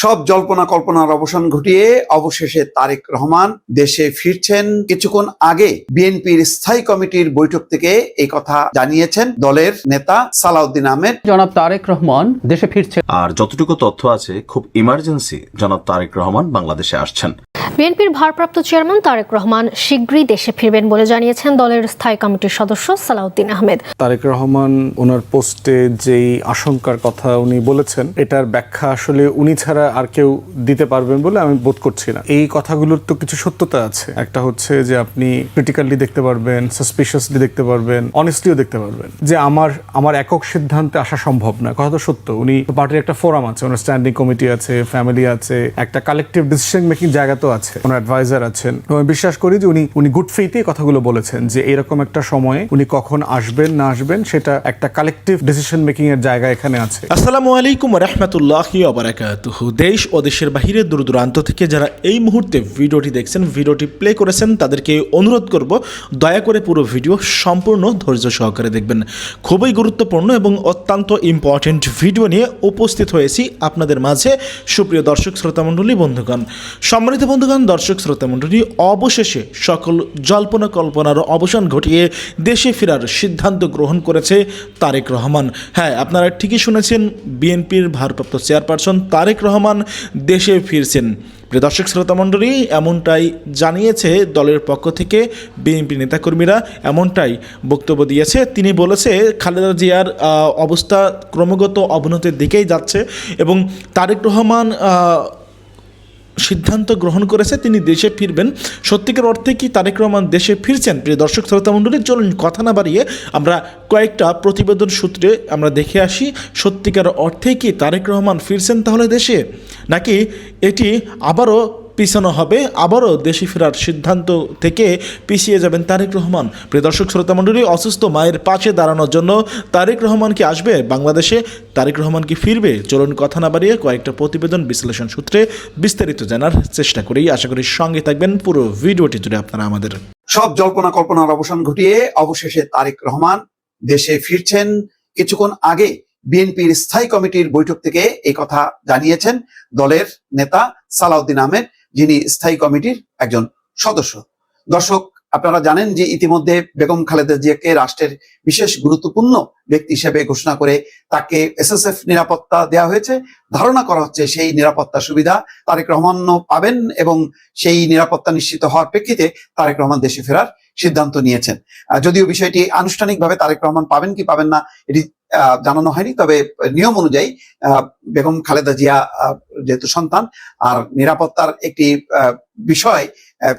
সব জল্পনা কল্পনার অবসান ঘটিয়ে অবশেষে তারেক রহমান দেশে ফিরছেন কিছুক্ষণ আগে বিএনপির স্থায়ী কমিটির বৈঠক থেকে এই কথা জানিয়েছেন দলের নেতা সালাউদ্দিন আহমেদ। জনাব তারেক রহমান দেশে ফিরছে। আর যতটুকু তথ্য আছে খুব ইমার্জেন্সি জনাব তারেক রহমান বাংলাদেশে আসছেন। বিএনপির ভারপ্রাপ্ত চেয়ারম্যান তারেক রহমান শীঘ্রই দেশে ফিরবেন বলে জানিয়েছেন দলের স্থায়ী কমিটির সদস্য সালাউদ্দিন আহমেদ। তারেক রহমান ওনার পোস্টে যেই আশঙ্কার কথা উনি বলেছেন, এটার ব্যাখ্যা আসলে উনি ছাড়া আর কেউ দিতে পারবেন বলে আমি বোধ করছি না। এই কথাগুলোর তো কিছু সত্যতা আছে। একটা হচ্ছে যে আপনি ক্রিটিক্যালি দেখতে পারবেন সাসপিশিয়াসলি দেখতে পারবেন অনেস্টলিও দেখতে পারবেন। যে আমার আমার একক সিদ্ধান্তে আসা সম্ভব না, কথা তো সত্য। উনি পার্টির একটা ফোরাম আছে, ওনার স্ট্যান্ডিং কমিটি আছে ফ্যামিলি আছে, একটা কালেকটিভ ডিসিশন মেকিং জায়গা তো আছে। ওনার অ্যাডভাইজার আছেন। আমি বিশ্বাস করি যে উনি উনি গুড ফেইতে কথাগুলো বলেছেন যে এরকম একটা সময়ে উনি কখন আসবেন, না আসবেন, সেটা একটা কালেকটিভ ডিসিশন মেকিং এর জায়গা এখানে আছে। আসসালামু আলাইকুম রহমতুল্লাহি অবরাকাতুহু দেশ ও দেশের বাহিরে দূর দূরান্ত থেকে যারা এই মুহূর্তে ভিডিওটি দেখছেন, ভিডিওটি প্লে করেছেন, তাদেরকে অনুরোধ করব, দয়া করে পুরো ভিডিও সম্পূর্ণ ধৈর্য সহকারে দেখবেন। খুবই গুরুত্বপূর্ণ এবং অত্যন্ত ইম্পর্টেন্ট ভিডিও নিয়ে উপস্থিত হয়েছি আপনাদের মাঝে। সুপ্রিয় দর্শক, শ্রোতামণ্ডলী, বন্ধুগণ, সম্মানিত বন্ধুগণ দর্শক শ্রোতামণ্ডলী অবশেষে সকল জল্পনা কল্পনার অবসান ঘটিয়ে দেশে ফেরার সিদ্ধান্ত গ্রহণ করেছে তারেক রহমান। হ্যাঁ আপনারা ঠিকই শুনেছেন, বিএনপির ভারপ্রাপ্ত চেয়ারপারসন তারেক রহমান দেশে ফিরছেন। প্রিয় দর্শক শ্রোতামণ্ডলী এমনটাই জানিয়েছে দলের পক্ষ থেকে বিএনপি নেতাকর্মীরা, এমনটাই বক্তব্য দিয়েছে। তিনি বলেছে, খালেদা জিয়ার অবস্থা ক্রমাগত অবনতির দিকেই যাচ্ছে এবং তারেক রহমান সিদ্ধান্ত গ্রহণ করেছে, তিনি দেশে ফিরবেন। সত্যিকার অর্থে কি তারেক রহমান দেশে ফিরছেন? প্রিয় দর্শক, শ্রোতা চলুন কথা না বাড়িয়ে আমরা কয়েকটা প্রতিবেদন সূত্রে আমরা দেখে আসি। সত্যিকার অর্থে কি তারেক রহমান ফিরছেন তাহলে দেশে? নাকি এটি আবারও পিছানো হবে, আবারও দেশে ফেরার সিদ্ধান্ত থেকে পিছিয়ে যাবেন তারেক রহমান। প্রিয় দর্শক, শ্রোতা মণ্ডলী, অসুস্থ মায়ের পাশে দাঁড়ানোর জন্য তারেক রহমান কি আসবে বাংলাদেশে? তারেক রহমান কি ফিরবে? চলুন কথা না বাড়িয়ে কয়েকটা প্রতিবেদন বিশ্লেষণ সূত্রে বিস্তারিত জানার চেষ্টা করি। আশা করি সঙ্গে থাকবেন, পুরো ভিডিওটি জুড়ে আপনারা আমাদের। সব জল্পনা কল্পনার অবসান ঘটিয়ে অবশেষে তারেক রহমান দেশে ফিরছেন। কিছুক্ষণ আগে বিএনপির স্থায়ী কমিটির বৈঠক থেকে এই কথা জানিয়েছেন দলের নেতা সালাউদ্দিন আহমেদ। যিনি স্থায়ী কমিটির একজন সদস্য। দর্শক, আপনারা জানেন যে ইতিমধ্যে বেগম খালেদা জিয়াকে রাষ্ট্রের বিশেষ গুরুত্বপূর্ণ ব্যক্তি হিসেবে ঘোষণা করে তাকে এসএসএফ নিরাপত্তা দেওয়া হয়েছে। ধারণা করা হচ্ছে সেই নিরাপত্তা সুবিধা তারেক রহমানও পাবেন এবং সেই নিরাপত্তা নিশ্চিত হওয়ার প্রেক্ষিতে তারেক রহমান দেশে ফেরার সিদ্ধান্ত নিয়েছেন। যদিও বিষয়টি আনুষ্ঠানিকভাবে তারেক রহমান পাবেন কি পাবেন না, এটি জানানো হয়নি। তবে নিয়ম অনুযায়ী বেগম খালেদা জিয়া যেহেতু সন্তান আর নিরাপত্তার একটি বিষয়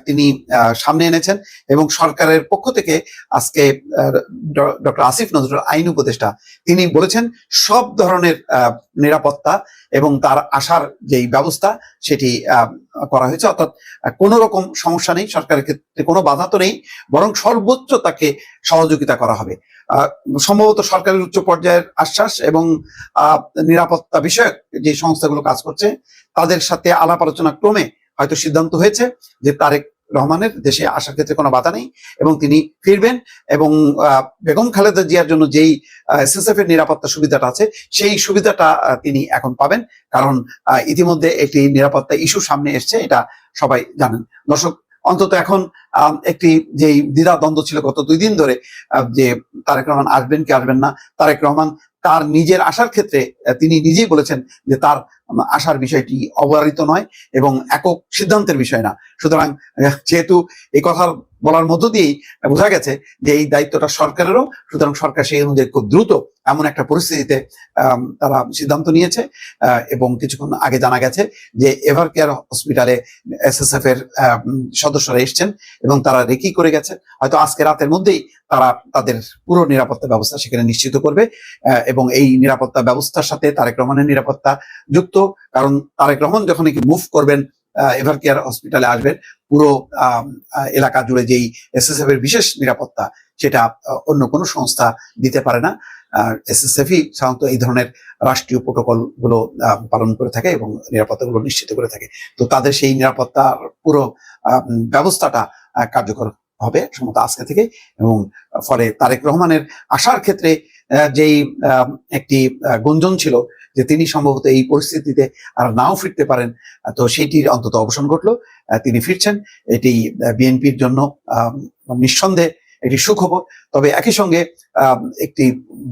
তিনি সামনে এনেছেন এবং সরকারের পক্ষ থেকে আজকে ডক্টর আসিফ নজরুল আইন উপদেষ্টা, তিনি বলেছেন সব ধরনের নিরাপত্তা এবং তার আসার যেই ব্যবস্থা সেটি করা হয়েছে। অর্থাৎ কোনো রকম সমস্যা নেই, সরকারের ক্ষেত্রে কোনো বাধা তো নেই, বরং সর্বোচ্চ তাকে সহযোগিতা করা হবে। সম্ভবত সরকারের উচ্চ পর্যায়ের আশ্বাস এবং নিরাপত্তা বিষয়ক যে সংস্থাগুলো কাজ করছে, তাদের সাথে আলাপ আলোচনা ক্রমে হয়তো সিদ্ধান্ত হয়েছে যে তারেক রহমানের দেশে আসার ক্ষেত্রে কোনো বাধা নেই এবং তিনি ফিরবেন এবং বেগম খালেদা জিয়ার জন্য যেই এসএসএফ এর নিরাপত্তা সুবিধাটা আছে, সেই সুবিধাটা তিনি এখন পাবেন। কারণ ইতিমধ্যে একটি নিরাপত্তা ইস্যু সামনে এসছে, এটা সবাই জানেন। দর্শক, অন্তত এখন একটি যেই দ্বিধা দ্বন্দ্ব ছিল গত দুই দিন ধরে যে তারেক রহমান আসবেন কি আসবেন না, তারেক রহমান তার নিজের আসার ক্ষেত্রে তিনি নিজেই বলেছেন যে তার আসার বিষয়টি অবহারিত নয় এবং একক সিদ্ধান্তের বিষয় না। সুতরাং যেহেতু এই কথা বলার মধ্য দিয়েই বোঝা গেছে যে এই দায়িত্বটা সরকারেরও, সুতরাং সরকার সেই অনুযায়ী খুব দ্রুত এমন একটা পরিস্থিতিতে তারা সিদ্ধান্ত নিয়েছে এবং কিছুক্ষণ আগে জানা গেছে যে এভার কেয়ার হসপিটালে এসএসএফ এর সদস্যরা এসছেন এবং তারা রেকি করে গেছে হয়তো আজকে রাতের মধ্যেই তারা তাদের পুরো নিরাপত্তা ব্যবস্থা সেখানে নিশ্চিত করবে এবং এই নিরাপত্তা ব্যবস্থার সাথে তারেক রহমানের নিরাপত্তা যুক্ত, কারণ তারেক রহমান যখন মুভ করবেন এভার কেয়ার হসপিটালে আসবেন। পুরো এলাকা জুড়ে যেই এসএসএফ এর বিশেষ নিরাপত্তা, সেটা অন্য কোনো সংস্থা দিতে পারে না। এসএসএফই সাধারণত এই ধরনের রাষ্ট্রীয় প্রোটোকলগুলো পালন করে থাকে এবং নিরাপত্তাগুলো নিশ্চিত করে থাকে। তো তাদের সেই নিরাপত্তার পুরো ব্যবস্থাটা কার্যকর হবে সম্ভবত আজকে থেকে এবং ফলে তারেক রহমানের আসার ক্ষেত্রে যেই একটি গুঞ্জন ছিল যে তিনি সম্ভবত এই পরিস্থিতিতে আর নাও ফিরতে পারেন। তো সেটির অন্তত অবসান ঘটলো। তিনি ফিরছেন। এটি বিএনপির জন্য নিঃসন্দেহে এটি সুখবর। তবে একই সঙ্গে একটি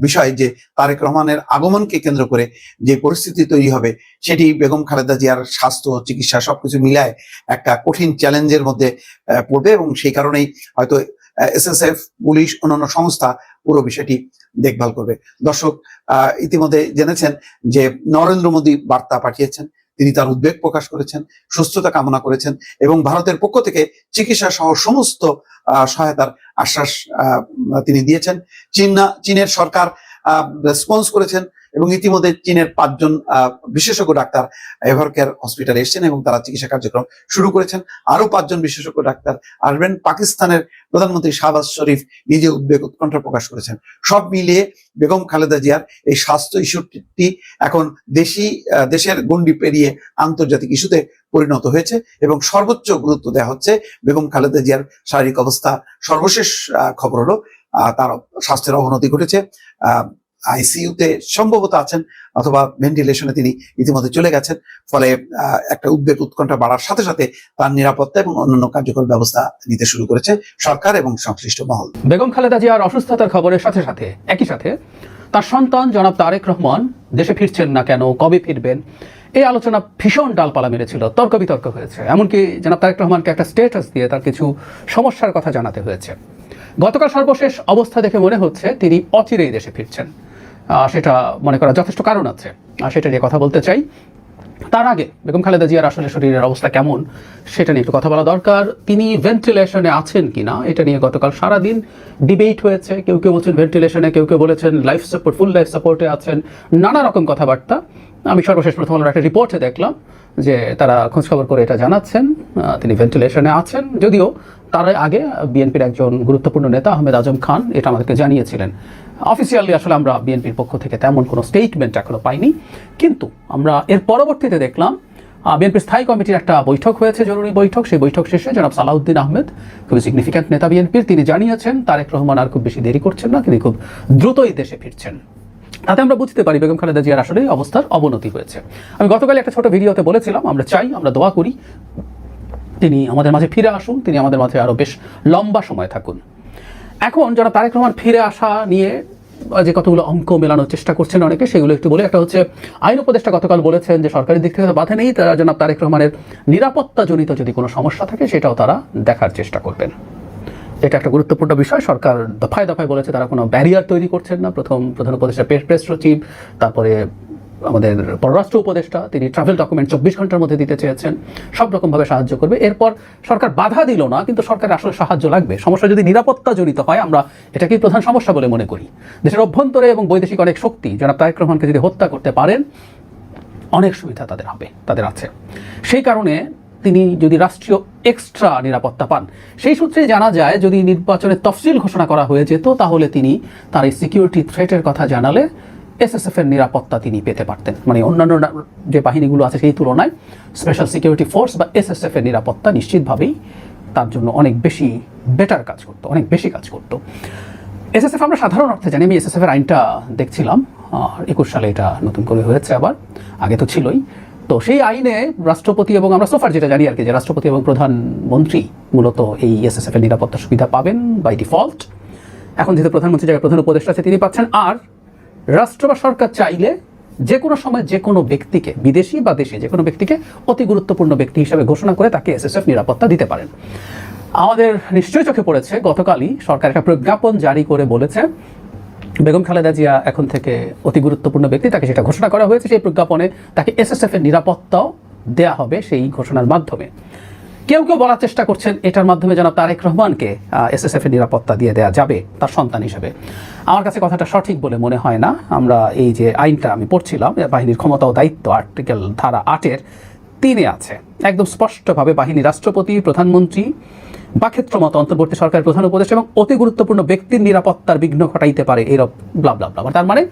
বিষয় যে তারেক রহমানের আগমনকে কেন্দ্র করে যে পরিস্থিতি তৈরি হবে, সেটি বেগম খালেদা জিয়ার স্বাস্থ্য, চিকিৎসা সবকিছু মিলায় একটা কঠিন চ্যালেঞ্জের মধ্যে পড়বে এবং সেই কারণেই হয়তো এসএসএফ, পুলিশ, অন্যান্য সংস্থা পুরো বিষয়টি দেখভাল করবে। দর্শক ইতিমধ্যে জেনেছেন যে নরেন্দ্র মোদী বার্তা পাঠিয়েছেন, তিনি তার উদ্বেগ প্রকাশ করেছেন, সুস্থতা কামনা করেছেন এবং ভারতের পক্ষ থেকে চিকিৎসা সহ সমস্ত সহায়তার আশ্বাস তিনি দিয়েছেন। চীন চীনের সরকার রেসপন্স করেছেন এবং ইতিমধ্যে চীনের পাঁচজন বিশেষজ্ঞ ডাক্তার এভার কেয়ার হসপিটালে এসেছেন এবং তারা চিকিৎসা কার্যক্রম শুরু করেছেন। আরও পাঁচজন বিশেষজ্ঞ ডাক্তার আসবেন পাকিস্তানের প্রধানমন্ত্রী শাহবাজ শরীফ নিজে উদ্বেগ উৎকণ্ঠা প্রকাশ করেছেন। সব মিলিয়ে বেগম খালেদা জিয়ার এই স্বাস্থ্য ইস্যুটি এখন দেশি দেশের গণ্ডি পেরিয়ে আন্তর্জাতিক ইস্যুতে পরিণত হয়েছে এবং সর্বোচ্চ গুরুত্ব দেওয়া হচ্ছে বেগম খালেদা জিয়ার শারীরিক অবস্থা। সর্বশেষ খবর হলো তার স্বাস্থ্যের অবনতি ঘটেছে। আইসিইউতে সম্ভবত আছেন অথবা ভেন্টিলেশনে তিনি ইতিমধ্যে চলে গেছেন। ফলে একটা উদ্বেগ উৎকণ্ঠা বাড়ার সাথে সাথে তার নিরাপত্তা এবং অন্যান্য কার্যকর ব্যবস্থা নিতে শুরু করেছে সরকার এবং সংশ্লিষ্ট মহল। বেগম খালেদা জিয়ার অসুস্থতার খবরের সাথে সাথে, একই সাথে তার সন্তান জনাব তারেক রহমান দেশে ফিরছেন না কেন, কবে ফিরবেন? এই আলোচনা ভীষণ ডালপালা মেরেছিল তর্ক বিতর্ক হয়েছে। এমনকি জনাব তারেক রহমানকে একটা স্টেটাস দিয়ে তার কিছু সমস্যার কথা জানাতে হয়েছে। গতকাল সর্বশেষ অবস্থা দেখে মনে হচ্ছে তিনি অচিরেই দেশে ফিরছেন। সেটা মনে করার যথেষ্ট কারণ আছে। আর সেটা নিয়ে কথা বলতে চাই। তার আগে বেগম খালেদা জিয়ার আসলে শরীরের অবস্থা কেমন, সেটা নিয়ে একটু কথা বলা দরকার। তিনি ভেন্টিলেশনে আছেন কিনা, এটা নিয়ে গতকাল সারাদিন ডিবেট হয়েছে। কেউ কেউ বলছেন ভেন্টিলেশনে কেউ কেউ বলেছেন লাইফ সাপোর্ট ফুল লাইফ সাপোর্টে আছেন। নানা রকম কথাবার্তা। আমি সর্বশেষ প্রথম আলোর একটা রিপোর্টে দেখলাম যে তারা খোঁজখবর করে এটা জানাচ্ছেন। তিনি ভেন্টিলেশনে আছেন। যদিও তার আগে বিএনপির একজন গুরুত্বপূর্ণ নেতা আহমেদ আজম খান এটা আমাদেরকে জানিয়েছিলেন। অফিসিয়ালি আসলে আমরা বিএনপির পক্ষ থেকে তেমন কোনো স্টেটমেন্ট এখনও পাইনি। কিন্তু আমরা এর পরবর্তীতে দেখলাম বিএনপির স্থায়ী কমিটির একটা বৈঠক হয়েছে, জরুরি বৈঠক। সেই বৈঠক শেষে জনাব সালাউদ্দিন আহমেদ, খুবই সিগনিফিক্যান্ট নেতা বিএনপির তিনি জানিয়েছেন, তারেক রহমান আর খুব বেশি দেরি করছেন না, তিনি খুব দ্রুতই দেশে ফিরছেন। তাতে আমরা বুঝতে পারি বেগম খালেদা জিয়ার আসলে অবস্থার অবনতি হয়েছে। আমি গতকাল একটা ছোট ভিডিওতে বলেছিলাম, আমরা চাই, আমরা দোয়া করি, তিনি আমাদের মাঝে ফিরে আসুন, তিনি আমাদের মাঝে আরও বেশ লম্বা সময় থাকুন। এখন যারা তারেক রহমান ফিরে আসা নিয়ে যে কতগুলো অঙ্ক মেলানোর চেষ্টা করছেন অনেকে, সেগুলো একটু বলে। একটা হচ্ছে, আইন উপদেষ্টা গতকাল বলেছেন যে সরকারি দিক থেকে বাধা নেই, তারা জনাব তারেক রহমানের নিরাপত্তাজনিত যদি কোনো সমস্যা থাকে, সেটাও তারা দেখার চেষ্টা করবেন। এটা একটা গুরুত্বপূর্ণ বিষয়। সরকার দফায় দফায় বলেছে তারা কোনো ব্যারিয়ার তৈরি করছেন না। প্রথম প্রধান উপদেষ্টা প্রেস সচিব, তারপরে আমাদের পররাষ্ট্র উপদেষ্টা, তিনি ট্রাভেল ডকুমেন্ট চব্বিশ ঘণ্টার মধ্যে দিতে চেয়েছেন। সব রকমভাবে সাহায্য করবে। এরপর সরকার বাধা দিল না, কিন্তু সরকার আসলে সাহায্য লাগবে। সমস্যা যদি নিরাপত্তা জনিত হয়, আমরা এটাকেই প্রধান সমস্যা বলে মনে করি। দেশের অভ্যন্তরে এবং বৈদেশিক অনেক শক্তি যারা তারেক রহমানকে যদি হত্যা করতে পারেন, অনেক সুবিধা তাদের হবে, তাদের আছে। সেই কারণে তিনি যদি রাষ্ট্রীয় এক্সট্রা নিরাপত্তা পান, সেই সূত্রে জানা যায়, যদি নির্বাচনের তফসিল ঘোষণা করা হয়ে যেত, তাহলে তিনি তার এই সিকিউরিটি থ্রেটের কথা জানালে এসএসএফ এর নিরাপত্তা তিনি পেতে পারতেন। মানে অন্যান্য যে বাহিনীগুলো আছে সেই তুলনায় স্পেশাল সিকিউরিটি ফোর্স বা এসএসএফ এর নিরাপত্তা নিশ্চিতভাবেই তার জন্য অনেক বেশি বেটার কাজ করতো, অনেক বেশি কাজ করতো। এসএসএফ আমরা সাধারণ অর্থে জানি, আমি এসএসএফ এর আইনটা দেখছিলাম, আর একুশ সালে এটা নতুন করে হয়েছে আবার, আগে তো ছিলই। তো সেই আইনে রাষ্ট্রপতি এবং আমরা সোফার যেটা জানি আর কি, যে রাষ্ট্রপতি এবং প্রধানমন্ত্রী মূলত এই এসএসএফ এর নিরাপত্তা সুবিধা পাবেন বাই ডিফল্ট এখন যেহেতু প্রধানমন্ত্রী জায়গায় প্রধান উপদেষ্টা আছে, তিনি পাচ্ছেন। আর রাষ্ট্র বা সরকার চাইলে যে কোনো সময় যে কোনো ব্যক্তিকে, বিদেশি বা দেশি যে কোনো ব্যক্তিকে অতি গুরুত্বপূর্ণ ব্যক্তি হিসেবে ঘোষণা করে তাকে এসএসএফ নিরাপত্তা দিতে পারেন। আমাদের নিশ্চয়ই চোখে পড়েছে, গতকালই সরকার একটা প্রজ্ঞাপন জারি করে বলেছে। বেগম খালেদা জিয়া এখন থেকে অতি গুরুত্বপূর্ণ ব্যক্তি, তাকে সেটা ঘোষণা করা হয়েছে সেই প্রজ্ঞাপনে তাকে এসএসএফ এর নিরাপত্তাও দেয়া হবে সেই ঘোষণার মাধ্যমে। কেউ কেউ বলার চেষ্টা করছেন এটার মাধ্যমে যেন তারেক রহমানকে এসএসএফ এর নিরাপত্তা দিয়ে দেওয়া যাবে তার সন্তান হিসেবে। আমার কাছে কথাটা সঠিক বলে মনে হয় না। আমরা এই যে আইনটা আমি পড়ছিলাম বাহিনীর ক্ষমতা ও দায়িত্ব, আর্টিকেল ধারা আটের তিনে আছে। একদম স্পষ্টভাবে বাহিনী রাষ্ট্রপতি, প্রধানমন্ত্রী বা ক্ষেত্র মতো অন্তর্বর্তী সরকারের প্রধান উপদেষ্টা এবং অতি গুরুত্বপূর্ণ ব্যক্তির নিরাপত্তার বিঘ্ন ঘটাইতে পারে এরকম ব্লা তার মানে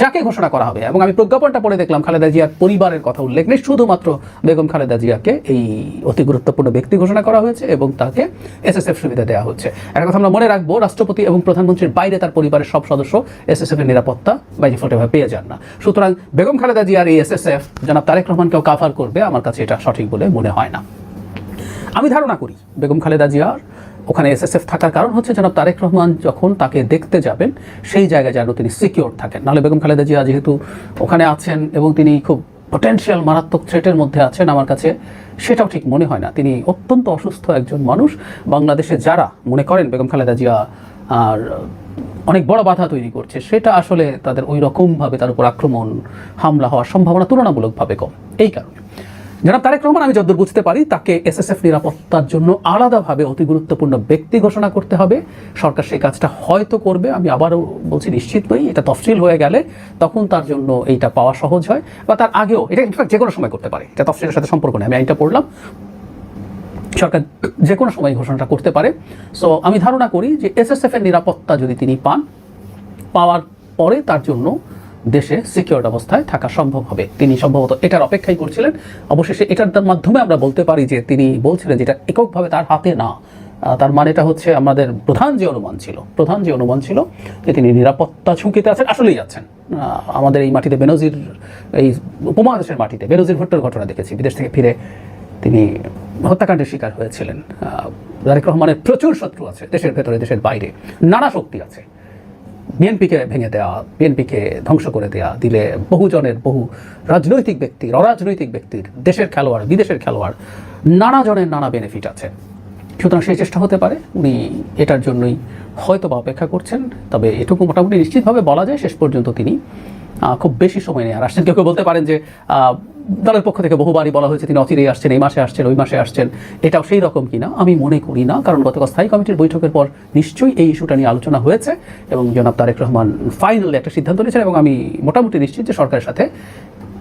যাকে ঘোষণা করা হবে। এবং আমি প্রজ্ঞাপনটা পড়ে দেখলাম খালেদা জিয়ার পরিবারের কথা উল্লেখ নেই। শুধুমাত্র বেগম খালেদা জিয়াকে এই অতি গুরুত্বপূর্ণ ব্যক্তি ঘোষণা করা হয়েছে এবং তাকে এসএসএফ সুবিধা দেওয়া হচ্ছে। একটা কথা আমরা মনে রাখব, রাষ্ট্রপতি এবং প্রধানমন্ত্রীর বাইরে তার পরিবারের সব সদস্য এসএসএফ এর নিরাপত্তা বাই ডিফল্ট এভাবে পেয়ে যান না। সুতরাং বেগম খালেদা জিয়ার এই এসএসএফ জনাব তারেক রহমানকেও কাভার করবে। আমার কাছে এটা সঠিক বলে মনে হয় না। আমি ধারণা করি বেগম খালেদা জিয়ার ওখানে এসএসএফ থাকার কারণ হচ্ছে জনাব তারেক রহমান যখন তাকে দেখতে যাবেন, সেই জায়গায় যেন তিনি সিকিওর থাকেন। নাহলে বেগম খালেদা জিয়া যেহেতু ওখানে আছেন এবং তিনি খুব পটেনশিয়াল মারাত্মক থ্রেটের মধ্যে আছেন আমার কাছে, সেটাও ঠিক মনে হয় না। তিনি অত্যন্ত অসুস্থ একজন মানুষ। বাংলাদেশে যারা, মনে করেন বেগম খালেদা জিয়া আর অনেক বড় বাধা তৈরি করছে, সেটা আসলে তাদের ওই রকমভাবে তার উপর আক্রমণ, হামলা হওয়ার সম্ভাবনা তুলনামূলকভাবে কম। এই কারণে। জনাব তারেক রহমান, আমি যতদূর বুঝতে পারি, তাকে এসএসএফ নিরাপত্তার জন্য আলাদাভাবে অতি গুরুত্বপূর্ণ ব্যক্তি ঘোষণা করতে হবে। সরকার সেই কাজটা হয়তো করবে, আমি আবারও বলছি নিশ্চিত নই, এটা তফসিল হয়ে গেলে তখন তার জন্য এইটা পাওয়া সহজ হয়, বা তার আগেও, এটা ইনফ্যাক্ট যে কোনো সময় করতে পারে, এটা তফসিলের সাথে সম্পর্ক নেই, আমি আইনটা পড়লাম। সরকার যে কোনো সময় ঘোষণাটা করতে পারে। সো আমি ধারণা করি যে এসএসএফ এর নিরাপত্তা যদি তিনি পান, পাওয়ার পরে তার জন্য দেশে সিকিউর অবস্থায় থাকা সম্ভব হবে। তিনি সম্ভবত এটার অপেক্ষাই করছিলেন। অবশেষে এটার মাধ্যমে আমরা বলতে পারি যে তিনি বলছিলেন যেটা এককভাবে তার হাতে না। তার মানেটা হচ্ছে আমাদের প্রধান যে অনুমান ছিল, প্রধান যে অনুমান ছিল যে তিনি নিরাপত্তা ঝুঁকিতে আছেন, আসলেই আছেন। আমাদের এই মাটিতে বেনজির, এই উপমহাদেশের মাটিতে বেনজির ভুট্টোর ঘটনা দেখেছি। বিদেশ থেকে ফিরে তিনি হত্যাকাণ্ডের শিকার হয়েছিলেন। তারেক রহমানের প্রচুর শত্রু আছে দেশের ভেতরে, দেশের বাইরে। নানা শক্তি আছে। বিএনপিকে ভেঙে দেওয়া বিএনপিকে ধ্বংস করে দেওয়া দিলে বহুজনের বহু রাজনৈতিক ব্যক্তির, অরাজনৈতিক ব্যক্তির, দেশের খেলোয়াড়, বিদেশের খেলোয়াড় নানা জনের নানা বেনিফিট আছে। সুতরাং সেই চেষ্টা হতে পারে। উনি এটার জন্যই হয়তো বা অপেক্ষা করছেন, তবে এটুকু মোটামুটি নিশ্চিতভাবে বলা যায় শেষ পর্যন্ত তিনি খুব বেশি সময় নেই আর আসছেন। কেউ বলতে পারেন যে দলের পক্ষ থেকে বহুবারই বলা হয়েছে, তিনি অচিরেই আসছেন, এই মাসে আসছেন, ওই মাসে আসছেন। এটাও সেই রকম কিনা আমি মনে করি না, কারণ গতকাল স্থায়ী কমিটির বৈঠকের পর নিশ্চয়ই এই ইস্যুটা নিয়ে আলোচনা হয়েছে। এবং জনাব তারেক রহমান ফাইনালি একটা সিদ্ধান্ত নিয়েছেন, এবং আমি মোটামুটি নিশ্চিত যে সরকারের সাথে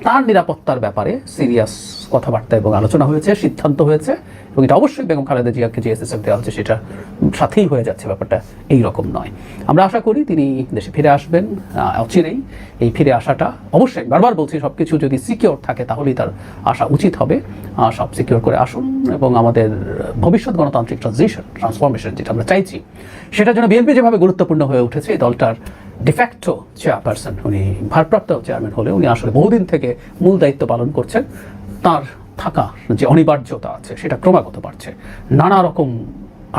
তার নিরাপত্তার ব্যাপারে সিরিয়াস কথাবার্তা এবং আলোচনা হয়েছে, সিদ্ধান্ত হয়েছে এবং এটা অবশ্যই বেগম খালেদা জিয়াকে যে এসএসএফ দেওয়া হচ্ছে সেটা সাথেই হয়ে যাচ্ছে, ব্যাপারটা এই রকম নয়। আমরা আশা করি তিনি দেশে ফিরে আসবেন অচিরেই এই ফিরে আসাটা অবশ্যই বারবার বলছি সব কিছু যদি সিকিওর থাকে তাহলেই তার আসা উচিত হবে। সব সিকিওর করে আসুন এবং আমাদের ভবিষ্যৎ গণতান্ত্রিক ট্রানজিশন ট্রান্সফরমেশন যেটা আমরা চাইছি, সেটার জন্য বিএনপি যেভাবে গুরুত্বপূর্ণ হয়ে উঠেছে, এই দলটার ডিফ্যাক্টো চেয়ারপারসন উনি ভারপ্রাপ্ত চেয়ারম্যান হলে উনি আসলে বহুদিন থেকে মূল দায়িত্ব পালন করছেন। তার থাকা যে অনিবার্যতা আছে, সেটা ক্রমাগত বাড়ছে। নানা রকম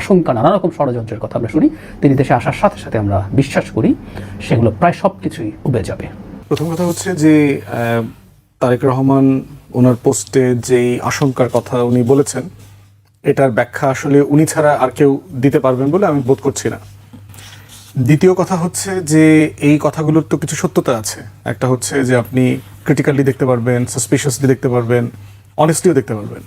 আশঙ্কা, নানা রকম ষড়যন্ত্রের কথা আমরা শুনি। তিনি দেশে আসার সাথে সাথে আমরা বিশ্বাস করি, সেগুলো প্রায় সব কিছুই উবে যাবে। প্রথম কথা হচ্ছে যে তারেক রহমান ওনার পোস্টে যেই আশঙ্কার কথা উনি বলেছেন, এটার ব্যাখ্যা আসলে উনি ছাড়া আর কেউ দিতে পারবেন বলে আমি বোধ করছি না। দ্বিতীয় কথা হচ্ছে যে এই কথাগুলোর তো কিছু সত্যতা আছে। একটা হচ্ছে যে আপনি ক্রিটিক্যালি দেখতে পারবেন সাসপিশিয়াসলি দেখতে পারবেন অনেস্টলিও দেখতে পারবেন।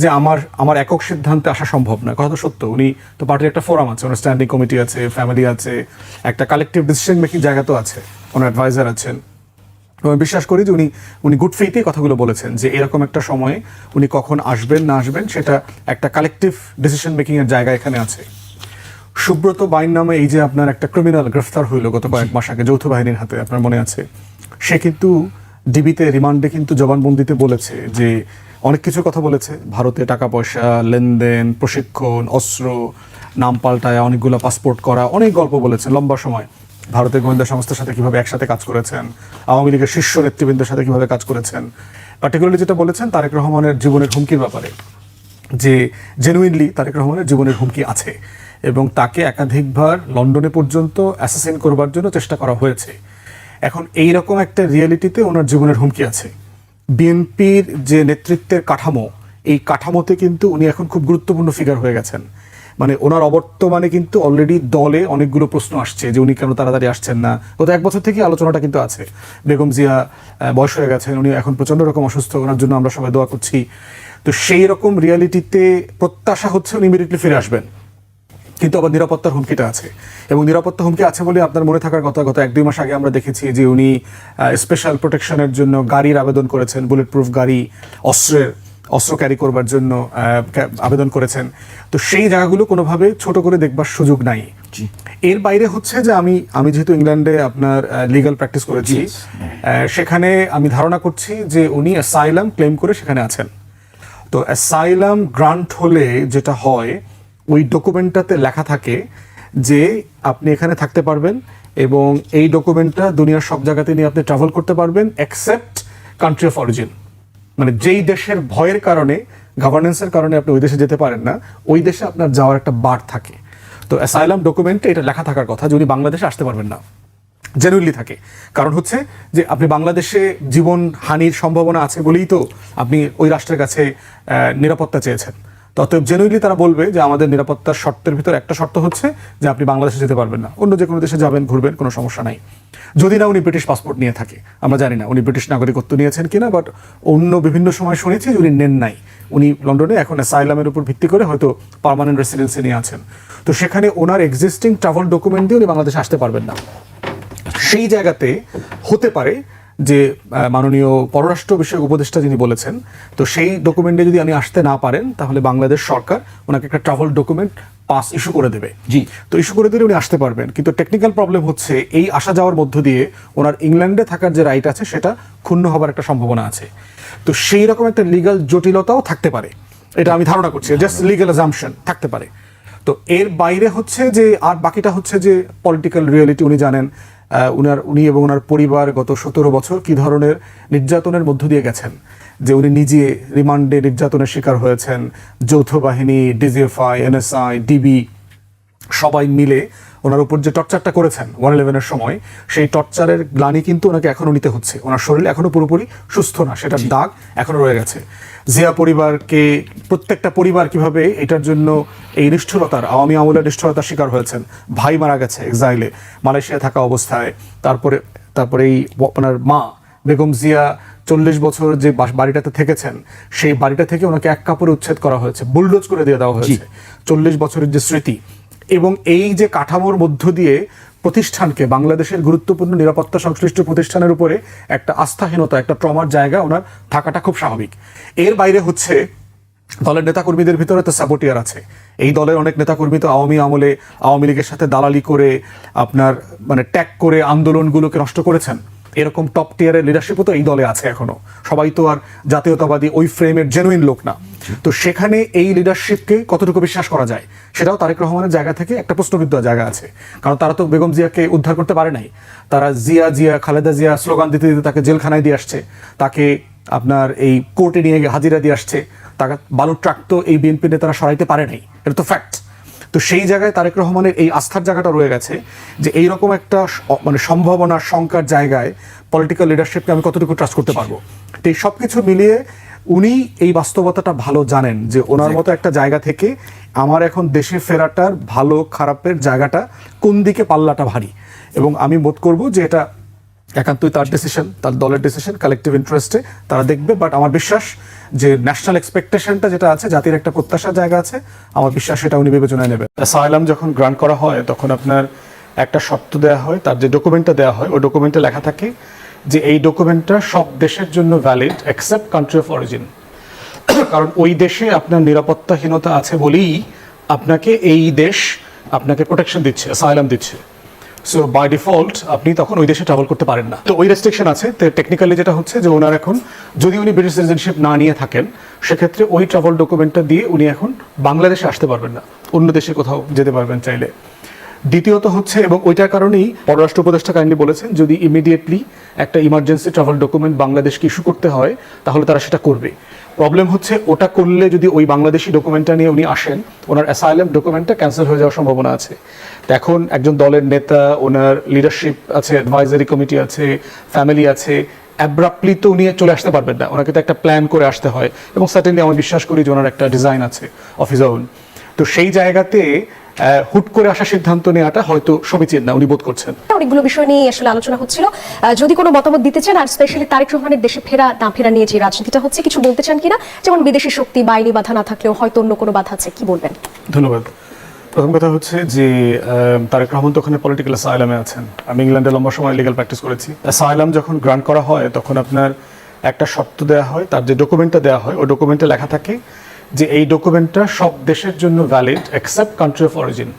যে আমার আমার একক সিদ্ধান্তে আসা সম্ভব না, কথা তো সত্য। উনি তো পার্টির একটা ফোরাম আছে, ওনার স্ট্যান্ডিং কমিটি আছে ফ্যামিলি আছে, একটা কালেকটিভ ডিসিশন মেকিং জায়গা তো আছে, ওনার অ্যাডভাইজার আছেন। আমি বিশ্বাস করি যে উনি উনি গুড ফেইতেই কথাগুলো বলেছেন যে এরকম একটা সময়ে উনি কখন আসবেন, না আসবেন, সেটা একটা কালেকটিভ ডিসিশন মেকিংয়ের জায়গা এখানে আছে। সুব্রত বাইন নামে এই যে আপনার একটা ক্রিমিনাল গ্রেফতার হইল গত কয়েক মাস আগে যৌথ বাহিনীর হাতে, আপনার মনে আছে? সে কিন্তু ডিবিতে রিমান্ডে কিন্তু জবানবন্দিতে বলেছে যে অনেক কিছু কথা বলেছে। ভারতে টাকা পয়সা লেনদেন, প্রশিক্ষণ, অস্ত্র, নাম পাল্টায়, অনেকগুলো পাসপোর্ট করা, অনেক গল্প বলেছে লম্বা সময়। ভারতের গোয়েন্দা সংস্থার সাথে কীভাবে একসাথে কাজ করেছেন, আওয়ামী লীগের শীর্ষ নেতৃবৃন্দের সাথে কীভাবে কাজ করেছেন পার্টিকুলারলি যেটা বলেছেন তারেক রহমানের জীবনের হুমকির ব্যাপারে, যে জেনুইনলি তারেক রহমানের জীবনের হুমকি আছে। এবং তাকে একাধিকবার লন্ডনে পর্যন্ত অ্যাসাসিন করবার জন্য চেষ্টা করা হয়েছে। এখন এই রকম একটা রিয়েলিটিতে ওনার জীবনের হুমকি আছে। বিএনপির যে নেতৃত্বের কাঠামো, এই কাঠামোতে কিন্তু উনি এখন খুব গুরুত্বপূর্ণ ফিগার হয়ে গেছেন। মানে ওনার অবর্তমানে কিন্তু অলরেডি দলে অনেকগুলো প্রশ্ন আসছে যে উনি কেন তাড়াতাড়ি আসছেন না। গত এক বছর থেকে আলোচনাটা কিন্তু আছে। বেগম জিয়া বয়স হয়ে গেছেন উনি এখন প্রচণ্ড রকম অসুস্থ, ওনার জন্য আমরা সবাই দোয়া করছি। তো সেই রকম রিয়ালিটিতে প্রত্যাশা হচ্ছে উনি ইমিডিয়েটলি ফিরে আসবেন। কিন্তু আবার নিরাপত্তার হুমকিটা আছে। এবং নিরাপত্তা হুমকি আছে বলে আপনার মনে থাকার কথা গত এক দুই মাস আগে আমরা দেখেছি যে উনি স্পেশাল প্রোটেকশনের জন্য গাড়ির আবেদন করেছেন বুলেট প্রুফ গাড়ি অস্ত্রের অস্ত্র ক্যারি করবার জন্য আবেদন করেছেন। তো সেই জায়গাগুলো কোনোভাবে ছোট করে দেখবার সুযোগ নাই। এর বাইরে হচ্ছে যে আমি আমি যেহেতু ইংল্যান্ডে আপনার লিগাল প্র্যাকটিস করেছি সেখানে আমি ধারণা করছি যে উনি অ্যাসাইলাম ক্লেম করে সেখানে আছেন। তো অ্যাসাইলাম গ্রান্ট হলে যেটা হয় ওই ডকুমেন্টটাতে লেখা থাকে যে আপনি এখানে থাকতে পারবেন এবং এই ডকুমেন্টটা দুনিয়ার সব জায়গাতে নিয়ে আপনি ট্রাভেল করতে পারবেন এক্সেপ্ট কান্ট্রি অফ অরিজিন মানে যেই দেশের ভয়ের কারণে গভর্নেন্সের কারণে আপনি ওই দেশে যেতে পারেন না, ওই দেশে আপনার যাওয়ার একটা বার থাকে। তো অ্যাসাইলাম ডকুমেন্টে এটা লেখা থাকার কথা যে উনি বাংলাদেশে আসতে পারবেন না। জেনুইনলি থাকে। কারণ হচ্ছে যে আপনি বাংলাদেশে জীবন হানির সম্ভাবনা আছে বলেই তো আপনি ওই রাষ্ট্রের কাছে নিরাপত্তা চেয়েছেন। অতএব জেনুইনলি তারা বলবে যে আমাদের নিরাপত্তার শর্তের ভিতর একটা শর্ত হচ্ছে যে আপনি বাংলাদেশে যেতে পারবেন না। অন্য যে কোনো দেশে যাবেন, ঘুরবেন, কোনো সমস্যা নাই। যদি না উনি ব্রিটিশ পাসপোর্ট নিয়ে থাকে, আমরা জানি না উনি ব্রিটিশ নাগরিকত্ব নিয়েছেন কিনা বাট অন্য বিভিন্ন সময় শুনেছি উনি নেন নাই। উনি লন্ডনে এখন অ্যাসাইলামের উপর ভিত্তি করে হয়তো পার্মানেন্ট রেসিডেন্সি নিয়ে আছেন। তো সেখানে ওনার এক্সিস্টিং ট্রাভেল ডকুমেন্ট দিয়ে উনি বাংলাদেশে আসতে পারবেন না। সেই জায়গাতে হতে পারে যে মাননীয় পররাষ্ট্র বিষয়ক উপদেষ্টা যিনি বলেছেন তো সেই ডকুমেন্টে যদি আপনি আসতে না পারেন তাহলে বাংলাদেশ সরকার ওনাকে একটা ট্রাভেল ডকুমেন্ট পাস ইস্যু করে দেবে। জি। তো ইস্যু করে দিলে উনি আসতে পারবেন। কিন্তু টেকনিক্যাল প্রবলেম হচ্ছে এই আসা যাওয়ার মধ্য দিয়ে ওনার ইংল্যান্ডে থাকার যে রাইট আছে সেটা ক্ষুণ্ণ হবার একটা সম্ভাবনা আছে। তো সেই রকম একটা লিগাল জটিলতাও থাকতে পারে। এটা আমি ধারণা করছি জাস্ট লিগাল অ্যাজাম্পশন থাকতে পারে। তো এর বাইরে হচ্ছে যে আর বাকিটা হচ্ছে যে পলিটিক্যাল রিয়েলিটি উনি জানেন উনার উনি এবং ওনার পরিবার গত সতেরো বছর কি ধরনের নির্যাতনের মধ্য দিয়ে গেছেন? যে উনি নিজে রিমান্ডে নির্যাতনের শিকার হয়েছেন, যৌথ বাহিনী, ডিজিএফআই, এনএসআই, ডিবি সবাই মিলে ওনার উপর যে টর্চারটা করেছেন ওয়ান ইলেভেনের সময় সেই টর্চারের গ্লানি কিন্তু ওনাকে এখনও নিতে হচ্ছে। ওনার শরীর এখনও পুরোপুরি সুস্থ না সেটার দাগ এখনও রয়ে গেছে। জিয়া পরিবারকে প্রত্যেকটা পরিবার কীভাবে এটার জন্য এই নিষ্ঠুরতার আওয়ামী আমলের নিষ্ঠুরতার শিকার হয়েছেন ভাই মারা গেছে এক্সাইলে মালয়েশিয়া থাকা অবস্থায় তারপরে তারপরে এই আপনার মা বেগম জিয়া চল্লিশ বছর যে বাড়িটাতে থেকেছেন সেই বাড়িটা থেকে ওনাকে এক কাপড়ে উচ্ছেদ করা হয়েছে বুলডোজ করে দিয়ে দেওয়া হয়েছে। চল্লিশ বছরের যে স্মৃতি এবং এই যে কাঠামোর মধ্য দিয়ে প্রতিষ্ঠানকে, বাংলাদেশের গুরুত্বপূর্ণ নিরাপত্তা সংশ্লিষ্ট প্রতিষ্ঠানের উপরে একটা আস্থাহীনতা, একটা ট্রমার জায়গা ওনার থাকাটা খুব স্বাভাবিক। এর বাইরে হচ্ছে দলের নেতাকর্মীদের ভিতরে তো সাপোর্টিয়ার আছে। এই দলের অনেক নেতাকর্মী তো আওয়ামী আমলে আওয়ামী লীগের সাথে দালালি করে, আপনার মানে ট্যাগ করে আন্দোলনগুলোকে নষ্ট করেছেন। এরকম টপ টিয়ারের লিডারশিপও তো এই দলে আছে এখনও। সবাই তো আর জাতীয়তাবাদী ওই ফ্রেমের জেনুইন লোক না। তো সেখানে এই লিডারশিপকে কতটুকু বিশ্বাস করা যায়? সেটাও তারেক রহমানের জায়গা থেকে একটা প্রশ্নবিদ্ধ জায়গা আছে। কারণ তারা তো বেগম জিয়াকে উদ্ধার করতে পারে নাই। তারা জিয়া জিয়া, খালেদা জিয়া স্লোগান দিতে দিতে তাকে জেলখানায় দিয়ে আসছে। তাকে আপনার এই কোর্টে নিয়ে হাজিরা দিয়ে আসছে। তাকে বালুর ট্রাক তো এই বিএনপি নেতারা সরাইতে পারে নাই। এটা তো ফ্যাক্ট তো সেই জায়গায় তারেক রহমানের এই আস্থার জায়গাটা রয়ে গেছে যে এই রকম একটা মানে সম্ভাবনা শঙ্কার জায়গায় পলিটিক্যাল লিডারশিপকে আমি কতটুকু ট্রাস্ট করতে পারব? তো এই সব কিছু মিলিয়ে উনি এই বাস্তবতাটা ভালো জানেন যে ওনার মতো একটা জায়গা থেকে আমার এখন দেশে ফেরাটার ভালো, খারাপের জায়গাটা কোন দিকে পাল্লাটা ভারী? এবং আমি বোধ করব যে এটা একান্তই তার ডিসিশন তার দলের ডিসিশন কালেকটিভ ইন্টারেস্টে তারা দেখবে। বাট আমার বিশ্বাস যে ন্যাশনাল এক্সপেকটেশনটা যেটা আছে, জাতির একটা প্রত্যাশার জায়গা আছে, আমার বিশ্বাস সেটা উনি বিবেচনায় নেবেন। সাইলাম যখন গ্রান্ট করা হয়, তখন আপনার একটা শর্ত দেওয়া হয়, তার যে ডকুমেন্টটা দেওয়া হয়, ওই ডকুমেন্টে লেখা থাকে যে এই ডকুমেন্টটা সব দেশের জন্য valid except country of origin কারণ ওই দেশে আপনার নিরাপত্তাহীনতা আছে বলেই আপনাকে এই দেশ আপনাকে প্রোটেকশন দিচ্ছে সাইলাম দিচ্ছে। সো বাই ডিফল্ট আপনি তখন ওই দেশে ট্রাভেল করতে পারেন না। তো ওই রেস্ট্রিকশন আছে। তো টেকনিক্যালি যেটা হচ্ছে যে ওনার এখন, যদি উনি ব্রিটিশ সিটিজেনশিপ না নিয়ে থাকেন, সেক্ষেত্রে ওই ট্রাভেল ডকুমেন্টটা দিয়ে উনি এখন বাংলাদেশে আসতে পারবেন না। অন্য দেশে কোথাও যেতে পারবেন চাইলে। দ্বিতীয়ত হচ্ছে, এবং ওইটার কারণেই পররাষ্ট্র উপদেষ্টা কাইন্ডলি বলেছেন, যদি ইমিডিয়েটলি একটা ইমার্জেন্সি ট্রাভেল ডকুমেন্ট বাংলাদেশকে ইস্যু করতে হয়, তাহলে তারা সেটা করবে। প্রবলেম হচ্ছে ওটা করলে যদি ওই বাংলাদেশি ডকুমেন্টটা নিয়ে উনি আসেন, ওনার অ্যাসাইলাম ডকুমেন্টটা ক্যান্সেল হয়ে যাওয়ার সম্ভাবনা আছে। এখন একজন দলের নেতা, ওনার লিডারশিপ আছে অ্যাডভাইজারি কমিটি আছে ফ্যামিলি আছে অ্যাব্রাপ্টলি তো উনি চলে আসতে পারবেন না। ওনাকে তো একটা প্ল্যান করে আসতে হয়। এবং সার্টেনলি আমি বিশ্বাস করি যে ওনার একটা ডিজাইন আছে অফিস ওন তো সেই জায়গাতে হুট করে আসা সিদ্ধান্ত নেওয়াটা হয়তো সমীচীন না উনি বোধ করছেন। অনেকগুলো বিষয় নিয়ে আসলে আলোচনা হচ্ছিল। যদি কোনো মতামত দিতে চান আর স্পেশালি তারেক রহমানের দেশে ফেরা না ফেরা নিয়ে যে রাজনীতিটা হচ্ছে কিছু বলতে চান কিনা? যেমন বিদেশি শক্তি বা আইনি বাধা না থাকলেও হয়তো অন্য কোনো বাধা আছে কি বলবেন? ধন্যবাদ। প্রথম কথা হচ্ছে যে তারেক রহমান তো ওখানে পলিটিক্যাল অ্যাসাইলামে আছেন। আমি ইংল্যান্ডে লম্বা সময় লিগাল প্র্যাকটিস করেছি। অ্যাসাইলাম যখন গ্রান্ট করা হয় তখন আপনার একটা শর্ত দেওয়া হয় তার যে ডকুমেন্টটা দেওয়া হয় ওই ডকুমেন্টে লেখা থাকে যে এই ডকুমেন্টটা সব দেশের জন্য valid except country of origin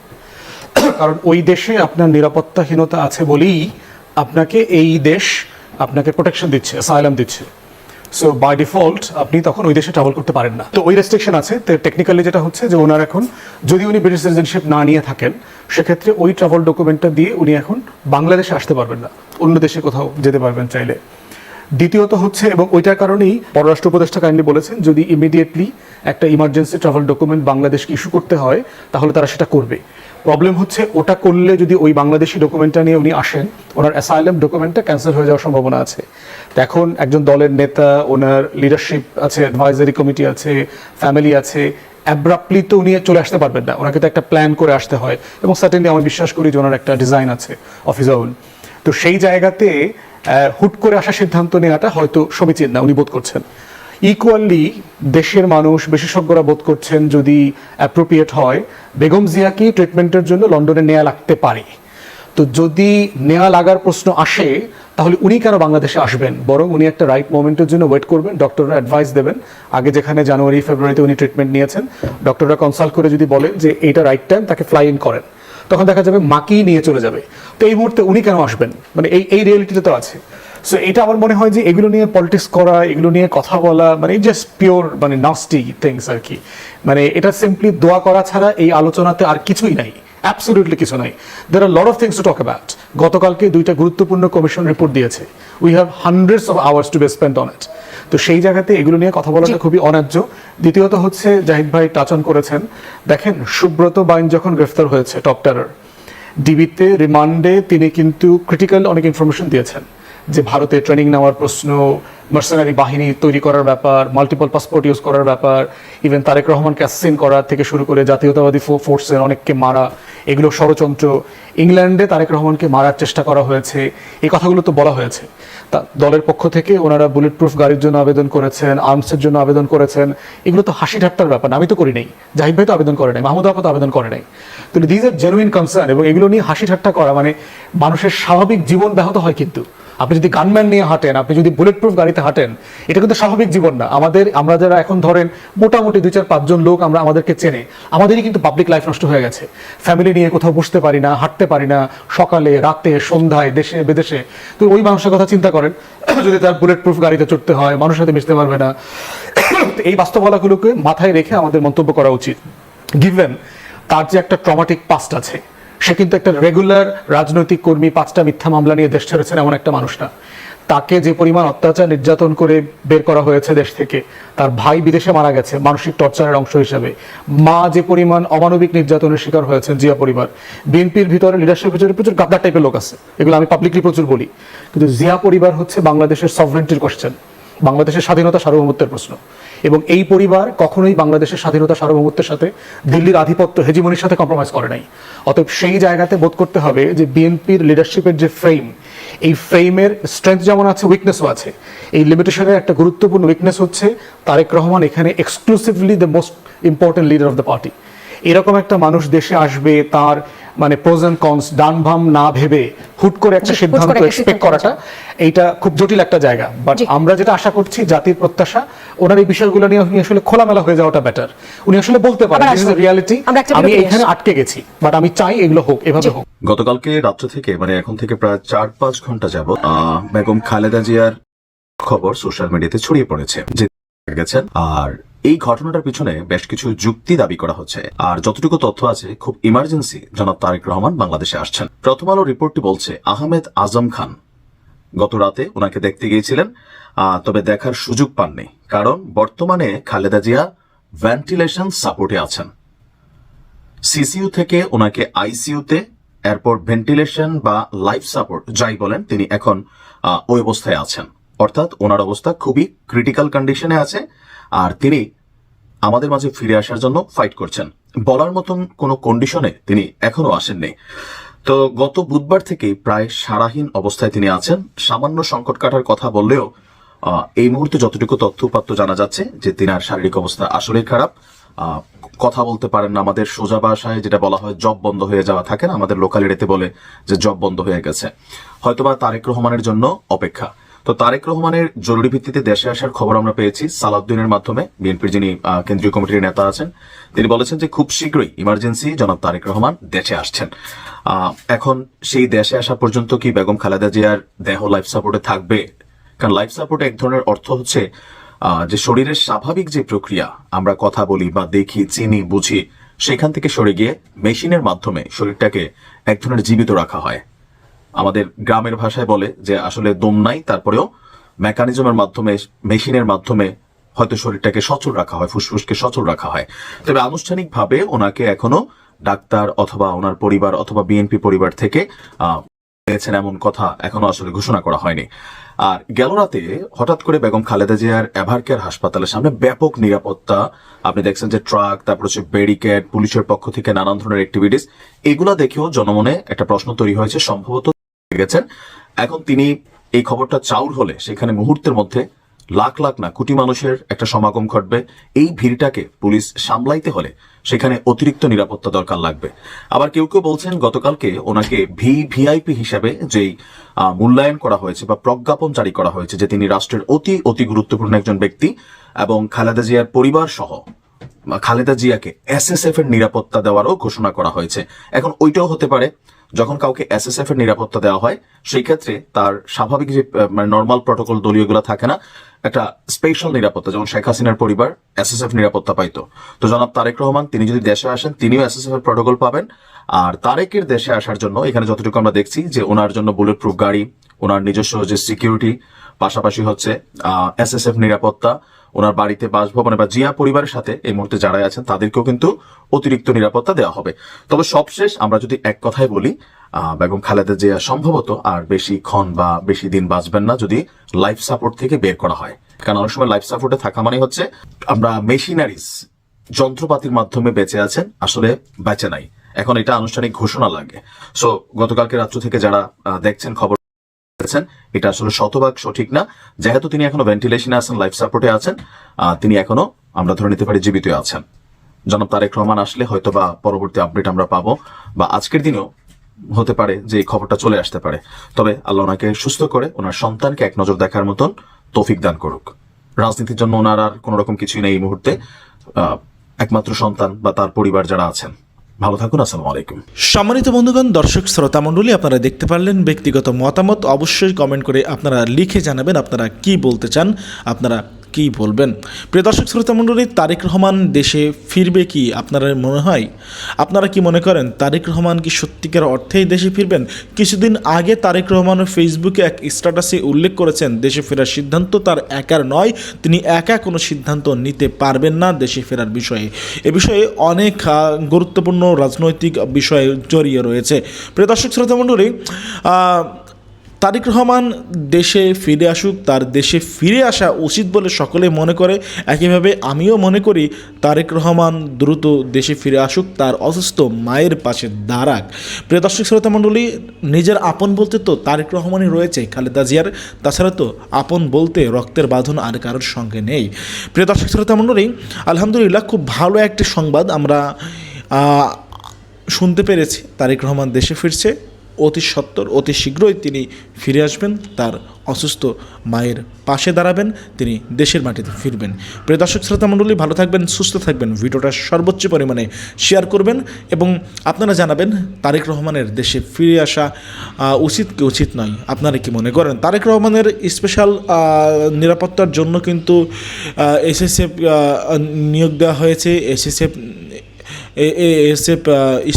কারণ ওই দেশে আপনার নিরাপত্তাহীনতা আছে বলেই আপনাকে এই দেশ আপনাকে প্রোটেকশন দিচ্ছে অ্যাসাইলাম দিচ্ছে। সো বাই ডিফল্ট আপনি তখন ওই দেশে ট্রাভেল করতে পারেন না। তো ওই রেস্ট্রিকশন আছে। তো টেকনিক্যালি যেটা হচ্ছে যে ওনার এখন, যদি উনি ব্রিটিশ সিটিজেনশিপ না নিয়ে থাকেন, সেক্ষেত্রে ওই ট্রাভেল ডকুমেন্টটা দিয়ে উনি এখন বাংলাদেশে আসতে পারবেন না। অন্য দেশে কোথাও যেতে পারবেন চাইলে। দ্বিতীয়ত হচ্ছে, এবং ওইটার কারণেই পররাষ্ট্র উপদেষ্টা কাইন্ডলি বলেছেন, যদি ইমিডিয়েটলি একটা ইমার্জেন্সি ট্রাভেল ডকুমেন্ট বাংলাদেশকে ইস্যু করতে হয়, তাহলে তারা সেটা করবে। প্রবলেম হচ্ছে, ওটা করলে যদি ওই বাংলাদেশি ডকুমেন্টটা নিয়ে উনি আসেন, ওনার অ্যাসাইলাম ডকুমেন্টটা ক্যান্সেল হয়ে যাওয়ার সম্ভাবনা আছে। এখন একজন দলের নেতা, ওনার লিডারশিপ আছে অ্যাডভাইজারি কমিটি আছে ফ্যামিলি আছে অ্যাব্রাপ্টলি তো উনি চলে আসতে পারবেন না। ওনাকে তো একটা প্ল্যান করে আসতে হয়। এবং সার্টেনলি আমি বিশ্বাস করি যে ওনার একটা ডিজাইন আছে অফিস তো সেই জায়গাতে হুট করে আসা সিদ্ধান্ত নেওয়াটা হয়তো সমীচীন না, উনি বোধ করছেন। ইকুয়ালি দেশের মানুষ, বিশেষজ্ঞরা বোধ করছেন যদি অ্যাপ্রোপ্রিয়েট হয়, বেগম জিয়াকে ট্রিটমেন্টের জন্য লন্ডনে নেওয়া লাগতে পারে। তো যদি নেওয়া লাগার প্রশ্ন আসে, তাহলে উনি কেন বাংলাদেশে আসবেন? বরং উনি একটা রাইট মোমেন্টের জন্য ওয়েট করবেন ডক্টররা অ্যাডভাইস দেবেন। আগে যেখানে জানুয়ারি, ফেব্রুয়ারিতে উনি ট্রিটমেন্ট নিয়েছেন ডক্টররা কনসাল্ট করে যদি বলেন যে এইটা রাইট টাইম তাকে ফ্লাই ইন করেন। তখন দেখা যাবে মাকেই নিয়ে চলে যাবে। তো এই মুহূর্তে উনি কেন আসবেন? মানে এই এই রিয়েলিটিটা তো আছে। সো এটা আমার মনে হয় যে এগুলো নিয়ে পলিটিক্স করা, এগুলো নিয়ে কথা বলা মানে জাস্ট পিওর মানে নাস্টি থিংস আর কি। মানে এটা সিম্পলি দোয়া করা ছাড়া এই আলোচনাতে আর কিছুই নাই। অ্যাবসলিউটলি কিছু নাই। There are lot of things to talk about গতকালকে দুইটা গুরুত্বপূর্ণ কমিশন রিপোর্ট দিয়েছে। We have hundreds of hours to be spend on it তো সেই জায়গাতে এগুলো নিয়ে কথা বলাটা খুবই অন্যায্য। দ্বিতীয়ত হচ্ছে জাহিদ ভাই টাচন করেছেন। দেখেন সুব্রত বাইন যখন গ্রেফতার হয়েছে টপ টেরর ডিবিতে রিমান্ডে তিনি কিন্তু ক্রিটিক্যাল অনেক ইনফরমেশন দিয়েছেন। যে ভারতে ট্রেনিং নেওয়ার প্রশ্ন মার্সেনারি বাহিনী তৈরি করার ব্যাপার মাল্টিপল পাসপোর্ট ইউজ করার ব্যাপার ইভেন তারেক রহমানকে অ্যাসেসিন করা থেকে শুরু করে জাতীয়তাবাদী ফোর্সের অনেককে মারা, এগুলো ষড়যন্ত্র। ইংল্যান্ডে তারেক রহমানকে মারার চেষ্টা করা হয়েছে। এই কথাগুলো তো বলা হয়েছে। তা দলের পক্ষ থেকে ওনারা বুলেট প্রুফ গাড়ির জন্য আবেদন করেছেন আর্মসের জন্য আবেদন করেছেন। এগুলো তো হাসি ঠাট্টার ব্যাপার, আমি তো করি নাই। জাহিদ ভাই তো আবেদন করে নাই, মাহমুদ তো আবেদন করে নাই। তো দিজ আর জেনুইন কনসার্ন এবং এগুলো নিয়ে হাসি ঠাট্টা করা মানে মানুষের স্বাভাবিক জীবন ব্যাহত হয় কিন্তু। আপনি যদি গানম্যান নিয়ে হাঁটেন, আপনি যদি বুলেট প্রুফ গাড়িতে হাঁটেন, এটা কিন্তু স্বাভাবিক জীবন না। আমাদের, আমরা যারা এখন ধরেন মোটামুটি দুই চার পাঁচজন লোক আমরা আমাদেরকে চেনে, আমাদেরই কিন্তু পাবলিক লাইফ নষ্ট হয়ে গেছে। ফ্যামিলি নিয়ে কোথাও বসতে পারি না, হাঁটতে পারি না, সকালে, রাতে, সন্ধ্যায়, দেশে, বিদেশে। তো ওই মানুষের কথা চিন্তা করেন, যদি তার বুলেট প্রুফ গাড়িতে চড়তে হয়, মানুষের সাথে মিশতে পারবে না। এই বাস্তবতাগুলোকে মাথায় রেখে আমাদের মন্তব্য করা উচিত। গিভেন তার যে একটা ট্রমাটিক পাস্ট আছে সে কিন্তু একটা রেগুলার রাজনৈতিক কর্মী, পাঁচটা মিথ্যা মামলা নিয়ে দেশ ছেড়েছেন এমন একটা মানুষ না তাকে যে পরিমাণ অত্যাচার নির্যাতন করে বের করা হয়েছে দেশ থেকে, তার ভাই বিদেশে মারা গেছে, মানসিক টর্চারের অংশ হিসেবে। মা যে পরিমাণ অমানবিক নির্যাতনের শিকার হয়েছেন জিয়া পরিবার। বিএনপির ভিতরে লিডারশিপ ভিতরে প্রচুর গাদ্দার টাইপের লোক আছে। এগুলো আমি পাবলিকলি প্রচুর বলি। কিন্তু জিয়া পরিবার হচ্ছে বাংলাদেশের সভরেন্টির কোশ্চেন বাংলাদেশের স্বাধীনতা সার্বভৌমত্বের প্রশ্ন। এবং এই পরিবার কখনোই বাংলাদেশের স্বাধীনতা সার্বভৌমত্বের সাথে দিল্লির আধিপত্য হেজিমনির সাথে কম্প্রোমাইজ করে নাই। অতএব সেই জায়গাতে বোধ করতে হবে যে বিএনপির লিডারশিপের যে ফ্রেম এই ফ্রেমের স্ট্রেংথ যেমন আছে উইকনেসও আছে। এই লিমিটেশনের একটা গুরুত্বপূর্ণ উইকনেস হচ্ছে তারেক রহমান এখানে exclusively the most important leader of the party এরকম একটা মানুষ দেশে আসবে, তার মানে প্রোজ এন্ড কনস ডান ভাম না ভেবে হুট করে একটা সিদ্ধান্ত এক্সপেক্ট করাটা এইটা খুব জটিল একটা জায়গা। বাট আমরা যেটা আশা করছি জাতির প্রত্যাশা ওনার এই বিষয়গুলো নিয়ে উনি আসলে খোলামেলা হয়ে যাওয়াটা বেটার উনি আসলে বলতে পারেন আবার আসব। রিয়ালিটি আমি এখানে আটকে গেছি বাট আমি চাই এগুলো হোক এভাবে হোক। গতকালকে রাত্র থেকে মানে এখন থেকে প্রায় চার পাঁচ ঘণ্টা যাবত আহ, বেগম খালেদা জিয়ার খবর সোশ্যাল মিডিয়াতে ছড়িয়ে পড়েছে। যে গেছেন আর এই ঘটনাটার পিছনে বেশ কিছু যুক্তি দাবি করা হচ্ছে। আর যতটুকু তথ্য আছে, খুব ইমার্জেন্সি জনাব তারেক রহমান বাংলাদেশে আসছেন। প্রথম আলো রিপোর্টটি বলছে, আহমেদ আজম খান গত রাতে ওনাকে দেখতে গিয়েছিলেন তবে দেখার সুযোগ পাননি। কারণ বর্তমানে খালেদা জিয়া ভেন্টিলেশন সাপোর্টে আছেন। সিসিইউ থেকে ওনাকে আইসিইউতে এরপর ভেন্টিলেশন বা লাইফ সাপোর্ট যাই বলেন, তিনি এখন ওই অবস্থায় আছেন। অর্থাৎ ওনার অবস্থা খুবই ক্রিটিক্যাল কন্ডিশনে আছে। আর তিনি আমাদের মাঝে ফিরে আসার জন্য ফাইট করছেন। বলার মতন কোনো কন্ডিশনে তিনি এখনও আসেননি। তো গত বুধবার থেকে প্রায় সারাহীন অবস্থায় তিনি আছেন। সামান্য সংকট কাটার কথা বললেও এই মুহূর্তে যতটুকু তথ্য উপাত্ত জানা যাচ্ছে যে তিনার শারীরিক অবস্থা আসলেই খারাপ। কথা বলতে পারেন না আমাদের সোজা ভাষায় যেটা বলা হয় জব বন্ধ হয়ে যাওয়া থাকে না আমাদের লোকালিটিতে বলে যে জব বন্ধ হয়ে গেছে। হয়তোবা তারেক রহমানের জন্য অপেক্ষা। তো তারেক রহমানের জরুরি ভিত্তিতে দেশে আসার খবর আমরা পেয়েছি সালাউদ্দিনের মাধ্যমে বিএনপির যিনি কেন্দ্রীয় কমিটির নেতা আছেন, তিনি বলেছেন যে খুব শীঘ্রই ইমার্জেন্সি জনাব তারেক রহমান দেশে আসছেন। এখন সেই দেশে আসা পর্যন্ত কি বেগম খালেদা জিয়ার দেহ লাইফ সাপোর্টে থাকবে? কারণ লাইফ সাপোর্ট এক ধরনের অর্থ হচ্ছে যে শরীরের স্বাভাবিক যে প্রক্রিয়া, আমরা কথা বলি বা দেখি, চিনি, বুঝি, সেখান থেকে সরে গিয়ে মেশিনের মাধ্যমে শরীরটাকে এক ধরনের জীবিত রাখা হয়। আমাদের গ্রামের ভাষায় বলে যে আসলে দম নাই, তারপরেও মেকানিজমের মাধ্যমে, মেশিনের মাধ্যমে হয়তো শরীরটাকে সচল রাখা হয়, ফুসফুসকে সচল রাখা হয়। তবে আনুষ্ঠানিকভাবে ওনাকে এখনও ডাক্তার অথবা ওনার পরিবার অথবা বিএনপি পরিবার থেকে পেয়েছেন এমন কথা এখনও আসলে ঘোষণা করা হয়নি। আর গেল রাতে হঠাৎ করে বেগম খালেদা জিয়ার এভারকেয়ার হাসপাতালের সামনে ব্যাপক নিরাপত্তা, আপনি দেখছেন যে ট্রাক, তারপর হচ্ছে ব্যারিকেড, পুলিশের পক্ষ থেকে নানান ধরনের অ্যাক্টিভিটিস এগুলা দেখেও জনমনে একটা প্রশ্ন তৈরি হয়েছে, সম্ভবত গেছেন। এখন তিনি এই খবরটা চাউর হলে সেখানে মুহূর্তের মধ্যে লাখ লাখ না কোটি মানুষের একটা সমাগম ঘটবে। এই ভিড়টাকে পুলিশ সামলাইতে হলে সেখানে অতিরিক্ত নিরাপত্তা দরকার লাগবে। আবার কেউ কেউ বলছেন, গতকালকে ওনাকে ভি ভিআইপি হিসেবে যেই মূল্যায়ন করা হয়েছে বা প্রজ্ঞাপন জারি করা হয়েছে যে তিনি রাষ্ট্রের অতি অতি গুরুত্বপূর্ণ একজন ব্যক্তি এবং খালেদা জিয়ার পরিবার সহ, খালেদা জিয়াকে এসএসএফ এর নিরাপত্তা দেওয়ারও ঘোষণা করা হয়েছে। এখন ওইটাও হতে পারে। যখন কাউকে এসএসএফ এর নিরাপত্তা দেওয়া হয়, সেই ক্ষেত্রে তার স্বাভাবিক যে মানে নর্মাল প্রটোকল দলীয়গুলো থাকে না, একটা স্পেশাল নিরাপত্তা, যেমন শেখ হাসিনার পরিবার এসএসএফ নিরাপত্তা পাইতো। তো জনাব তারেক রহমান, তিনি যদি দেশে আসেন, তিনিও এসএসএফ এর প্রটোকল পাবেন। আর তারেকের দেশে আসার জন্য এখানে যতটুকু আমরা দেখছি যে, ওনার জন্য বুলেট প্রুফ গাড়ি, ওনার নিজস্ব যে সিকিউরিটি পাশাপাশি হচ্ছে এসএসএফ নিরাপত্তা ওনার বাড়িতে বাসভবনে বা জিয়া পরিবারের সাথে এই মুহূর্তে যারা আছেন, তাদেরকেও কিন্তু অতিরিক্ত নিরাপত্তা দেওয়া হবে। তবে সবশেষ আমরা যদি এক কথায় বলি বেগম খালেদা জিয়া সম্ভবত আর বেশি ক্ষণ বা বেশি দিন বাঁচবেন না যদি লাইফ সাপোর্ট থেকে বের করা হয়। কারণ অনেক সময় লাইফ সাপোর্টে থাকা মানে হচ্ছে আমরা মেশিনারিজ যন্ত্রপাতির মাধ্যমে বেঁচে আছেন, আসলে বেঁচে নাই। এখন এটা আনুষ্ঠানিক ঘোষণা লাগে। সো গতকালকে রাত্র থেকে যারা দেখছেন খবর করেছেন। এটা আসলে শতভাগ সঠিক না। যেহেতু তিনি এখনও ভেন্টিলেশনে আছেন লাইফ সাপোর্টে আছেন তিনি এখনও, আমরা ধরে নিতে পারি জীবিত আছেন। জনাব তারেক রহমান আসলে হয়তো বা পরবর্তী আপডেট আমরা পাবো, বা আজকের দিনেও হতে পারে যে এই খবরটা চলে আসতে পারে। তবে আল্লাহ ওনাকে সুস্থ করে, ওনার সন্তানকে এক নজর দেখার মতন তৌফিক দান করুক। রাজনীতির জন্য ওনার আর কোনো রকম কিছুই নেই এই মুহূর্তে। একমাত্র সন্তান বা তার পরিবার যারা আছেন। ভালো থাকুন, আসসালামু আলাইকুম। সম্মানিত বন্ধুগণ, দর্শক শ্রোতা মণ্ডলী, আপনারা দেখতে পারলেন ব্যক্তিগত মতামত। অবশ্যই কমেন্ট করে আপনারা লিখে জানাবেন আপনারা কি বলতে চান, আপনারা কি বলবেন? প্রিয় দর্শক শ্রোতা মণ্ডলী তারেক রহমান দেশে ফিরবে কি আপনারা মনে হয়? আপনারা কি মনে করেন তারেক রহমান কি সত্যিকার অর্থেই দেশে ফিরবেন? কিছুদিন আগে তারেক রহমান ফেসবুকে এক স্ট্যাটাসে উল্লেখ করেছেন দেশে ফেরার সিদ্ধান্ত তার একার নয় তিনি একা কোনো সিদ্ধান্ত নিতে পারবেন না দেশে ফেরার বিষয়ে। এ বিষয়ে অনেক গুরুত্বপূর্ণ রাজনৈতিক বিষয় জড়িয়ে রয়েছে। প্রিয় দর্শক শ্রোতা মণ্ডলী আহ, তারেক রহমান দেশে ফিরে আসুক, তার দেশে ফিরে আসা উচিত বলে সকলে মনে করে। একইভাবে আমিও মনে করি, তারেক রহমান দ্রুত দেশে ফিরে আসুক, তার অসুস্থ মায়ের পাশে দাঁড়াক। প্রিয় দর্শক, শ্রোতা মণ্ডলী, নিজের আপন বলতে তো তারেক রহমানই রয়েছে খালেদা জিয়ার। তাছাড়া তো আপন বলতে রক্তের বাঁধন আর কারোর সঙ্গে নেই। প্রিয় দর্শক, শ্রোতা মণ্ডলী, আলহামদুলিল্লাহ খুব ভালো একটি সংবাদ আমরা শুনতে পেরেছি। তারেক রহমান দেশে ফিরছে। অতি সত্বর, অতি শীঘ্রই তিনি ফিরে আসবেন, তার অসুস্থ মায়ের পাশে দাঁড়াবেন, তিনি দেশের মাটিতে ফিরবেন। প্রিয় দর্শক, শ্রোতা মণ্ডলী, ভালো থাকবেন, সুস্থ থাকবেন, ভিডিওটা সর্বোচ্চ পরিমাণে শেয়ার করবেন এবং আপনারা জানাবেন তারেক রহমানের দেশে ফিরে আসা উচিত কি উচিত নয়? আপনারা কি মনে করেন? তারেক রহমানের স্পেশাল নিরাপত্তার জন্য কিন্তু এসএসএফ নিয়োগ দেওয়া হয়েছে। SSF SF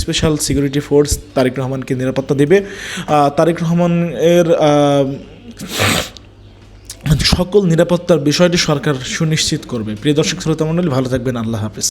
special security force Tarek রহমানকে নিরাপত্তা দেবে। তারেক রহমানের সকল নিরাপত্তার বিষয়টি সরকার সুনিশ্চিত করবে। প্রিয় দর্শক, শ্রোতা মণ্ডলী, ভালো থাকবেন। আল্লাহ হাফেজ।